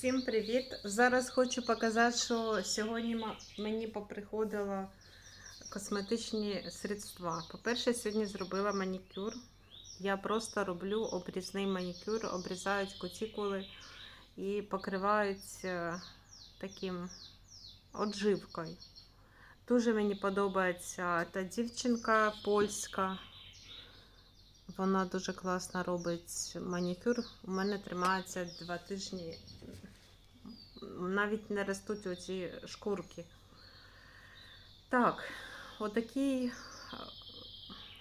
Всім привіт! Зараз хочу показати, що сьогодні мені поприходило косметичні средства. По-перше, сьогодні зробила манікюр. Я просто роблю обрізний манікюр, обрізають кутікули і покривають е, таким одживкою. Дуже мені подобається та дівчинка польська. Вона дуже класно робить манікюр. У мене тримається два тижні. Навіть не ростуть оці шкурки. Так, отакий е,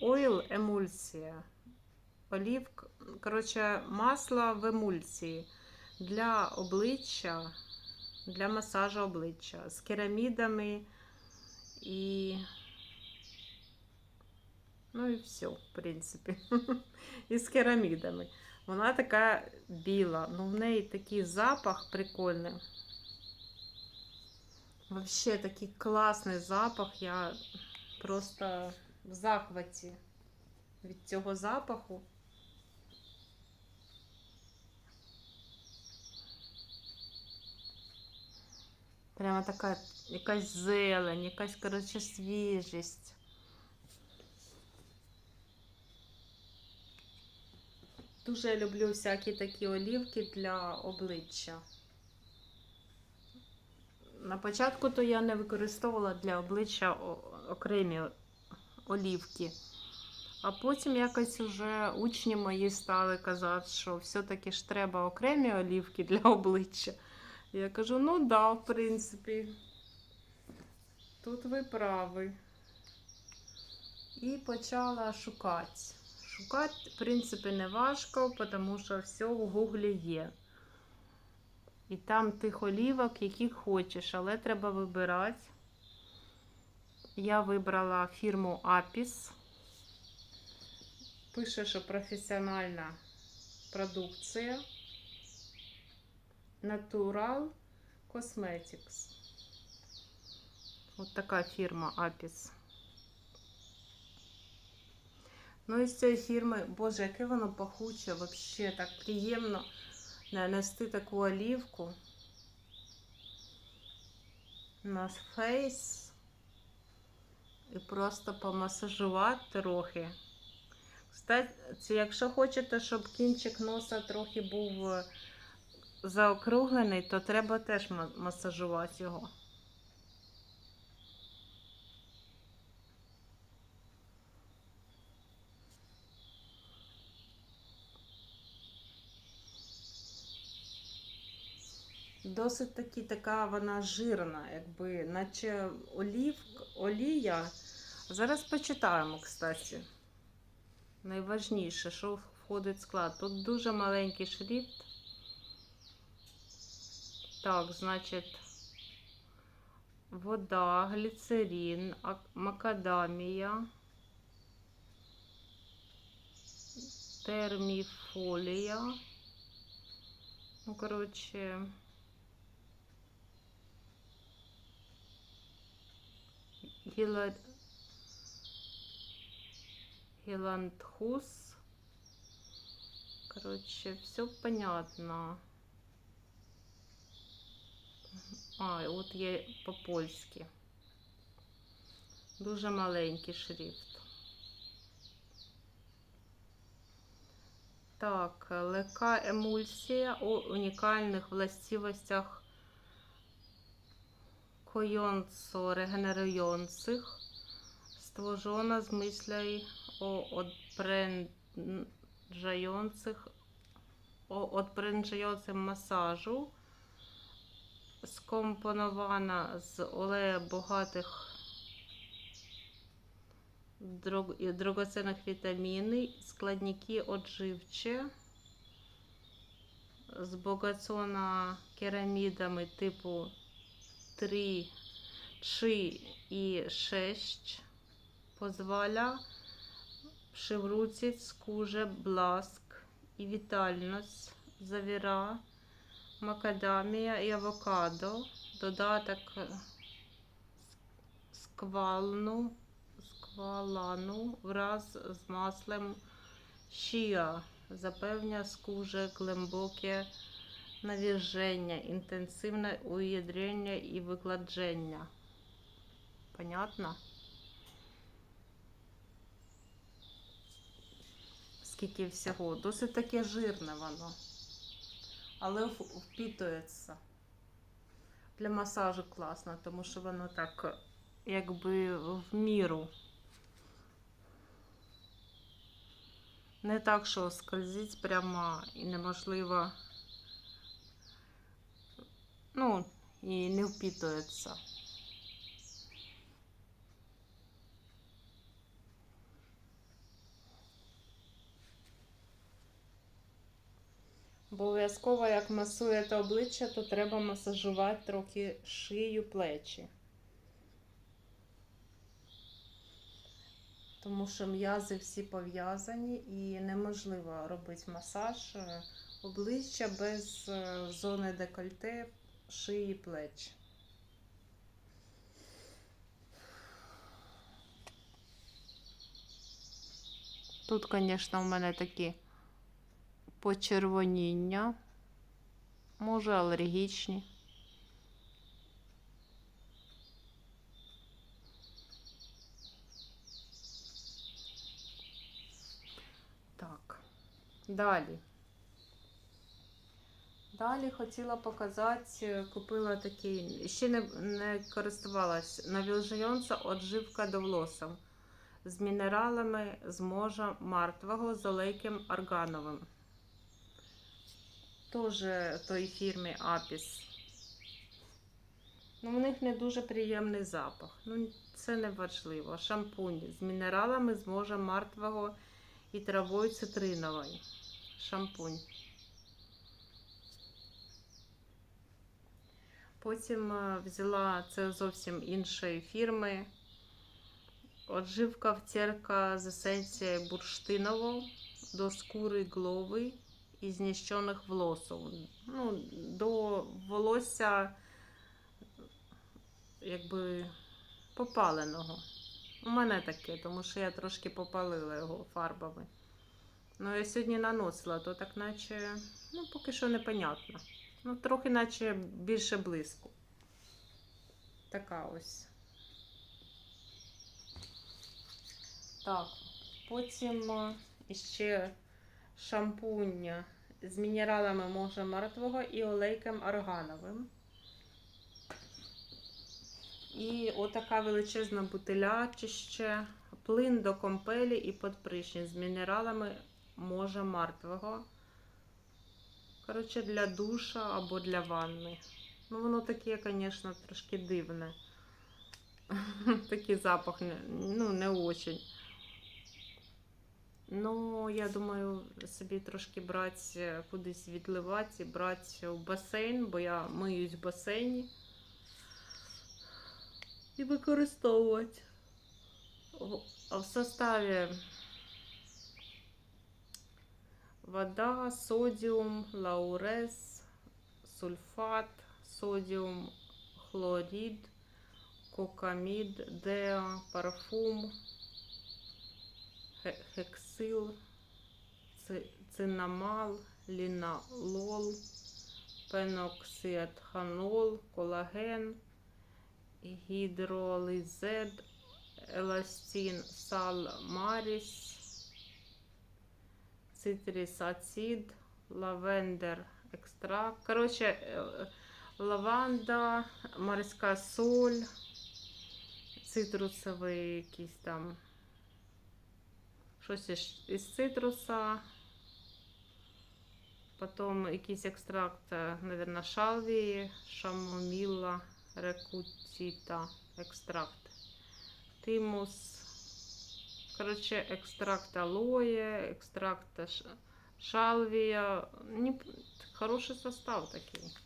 ойл емульсія. Олівк, коротше, масло в емульсії для обличчя, для масажу обличчя з керамідами і Ну і все, в принципі. І з керамідами. Вона така біла. Ну, в неї такий запах прикольний. Вообще такий класний запах. Я просто в захваті від цього запаху. Прямо така якась зелень, якась, коротше, свіжість. Дуже люблю всякі такі олівки для обличчя. На початку то я не використовувала для обличчя окремі олівки. А потім якось вже учні мої стали казати, що все-таки ж треба окремі олівки для обличчя. Я кажу, ну да, в принципі. Тут ви праві. І почала шукати. Шукати, в принципі, не важко, тому що все в гуглі є. І там тих олівок, які хочеш, але треба вибирати. Я вибрала фірму Apis. Пише, що професіональна продукція. Natural Cosmetics. От така фірма Apis. Ну, із цієї фірми, боже, яке воно пахуче, взагалі так приємно нанести таку олівку на фейс і просто помасажувати трохи. Кстати, якщо хочете, щоб кінчик носа трохи був е, заокруглений, то треба теж масажувати його. Досить таки така вона жирна, якби, наче олів, олія. Зараз почитаємо, кстати. Найважніше, що входить в склад. Тут дуже маленький шрифт. Так, значить, вода, гліцерин, макадамія, терміфолія. Ну, коротше. Гіла... Гілантхус. Короче, все понятно. А, от є по-польськи. Дуже маленький шрифт. Так, лека емульсія у унікальних властивостях коjąco регенеруjących, stworzona z myślą o odprężających, o odprężającym skomponowana z oleju bogatych дрог- драгоценних вітаміни, складники odżywcze, збогацьона керамідами типу 3, 3 і 6 pozwala przywrócić skórze blask i witalność. Zawiera makadamia i awokado. Dodatek skwalnu, skwalanu wraz z maslem chia zapewnia skórze głębokie навіження, інтенсивне уєдрення і викладження. Понятно? Скільки всього. Досить таке жирне воно. Але впітується. Для масажу класно, тому що воно так якби в міру. Не так, що скользить прямо і неможливо. Ну, і не впітується. Обов'язково, як масуєте обличчя, то треба масажувати трохи шию, плечі. Тому що м'язи всі пов'язані і неможливо робити масаж е, обличчя без е, зони декольте, шиї, плеч. Тут, звісно, у мене такі почервоніння, може алергічні. Так, далі. Далі хотіла показати, купила такий, ще не, не користувалась, навілжайонця отживка до волосся з мінералами з можа мартвого з олейком органовим. Тоже той фірми Апіс. Ну, у них не дуже приємний запах. Ну, це не важливо. Шампунь з мінералами з можа мартвого і травою цитриновою. Шампунь. Потім е, взяла це зовсім іншої фірми. Отживка втірка з есенцією бурштинового до скури голови і знищених волосів. Ну, до волосся якби попаленого. У мене таке, тому що я трошки попалила його фарбами. Ну, я сьогодні наносила, то так наче, ну, поки що непонятно. Ну, трохи наче більше блиску. Така ось. Так, потім е, іще шампунь з мінералами може мертвого і олейком органовим. І отака величезна бутиля чи ще плин до компелі і подпришні з мінералами може мертвого. Коротше, для душа або для ванни. Ну, воно таке, звісно, трошки дивне. Такий запах ну, не очень. Ну, я думаю, собі трошки брати кудись відливати брати в басейн, бо я миюсь в басейні. І використовувати. В составі вода, содіум, лаурез, сульфат, содіум, хлорид, кокамід, деа, парфум, хексил, ци- цинамал, лінолол, пеноксиетханол, колаген, гідролизед, еластин, сал маріс, цитрис ацид, лавендер екстракт. Коротше, е, лаванда, морська соль, цитрусовий якийсь там. Щось із- цитруса. Потім якийсь екстракт, мабуть, шалвії, шамоміла, рекутіта, екстракт. Тимус. Коротше, екстракт алоє, екстракт шалвія. Хороший состав такий.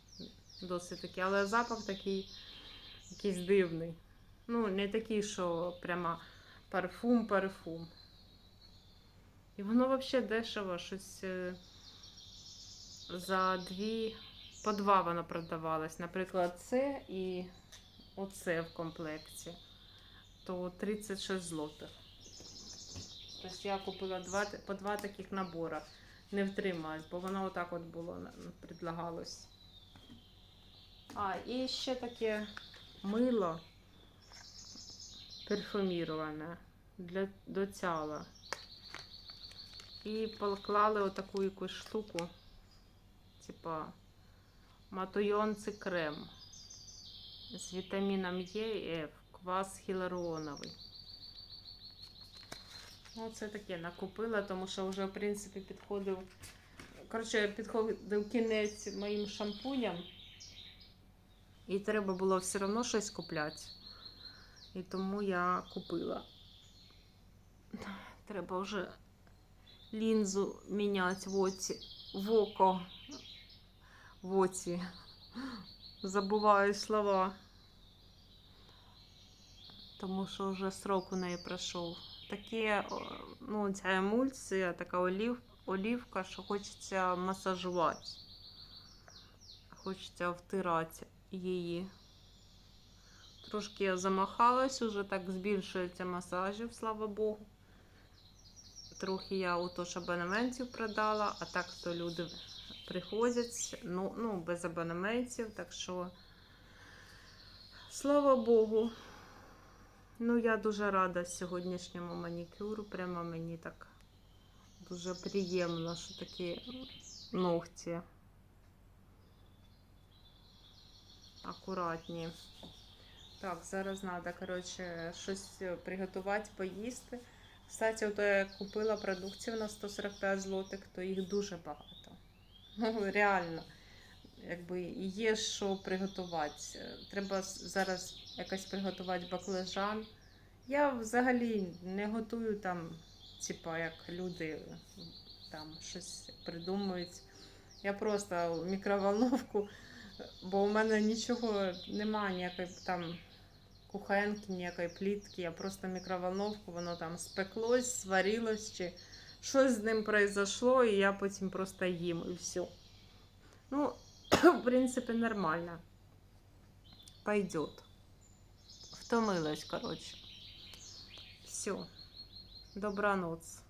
Досить такий, але запах такий якийсь дивний. Ну, не такий, що прямо парфум-парфум. І воно взагалі дешево, щось е, за дві, по два воно продавалось. Наприклад, це і оце в комплекті. То 36 злотих. Тобто я купила два, по два таких набора. Не втрималась, бо воно отак от було предлагалось. А, і ще таке мило парфуміроване для до тіла. І поклали отаку якусь штуку, типа матуйонци крем з вітаміном Е і Ф, квас гіалуроновий. Ну, це таке накупила, тому що вже, в принципі, підходив. Коротше, підходив кінець моїм шампуням. І треба було все одно щось купляти. І тому я купила. Треба вже лінзу міняти в оці, в око. В оці. Забуваю слова. Тому що вже срок у неї пройшов. Таке, ну, ця емульсія, така олів, олівка, що хочеться масажувати. Хочеться втирати її. Трошки я замахалась, уже так збільшується масажів, слава Богу. Трохи я отож абонементів продала, а так то люди приходять, ну, ну без абонементів, так що, слава Богу. Ну, я дуже рада сьогоднішньому манікюру. Прямо мені так дуже приємно, що такі ногті акуратні. Так, зараз треба, коротше, щось приготувати, поїсти. Кстати, от я купила продуктів на 145 злотих, то їх дуже багато. Ну, реально. Якби є що приготувати. Треба зараз якось приготувати баклажан. Я взагалі не готую там, типа, як люди там щось придумують. Я просто в мікроволновку, бо у мене нічого немає, ніякої там кухонки, ніякої плітки. Я просто мікроволновку, воно там спеклось, сварилось, чи щось з ним произошло, і я потім просто їм і все. Ну, в принципе, нормально. Пойдет. Втомилась, короче. Все. Добраноц.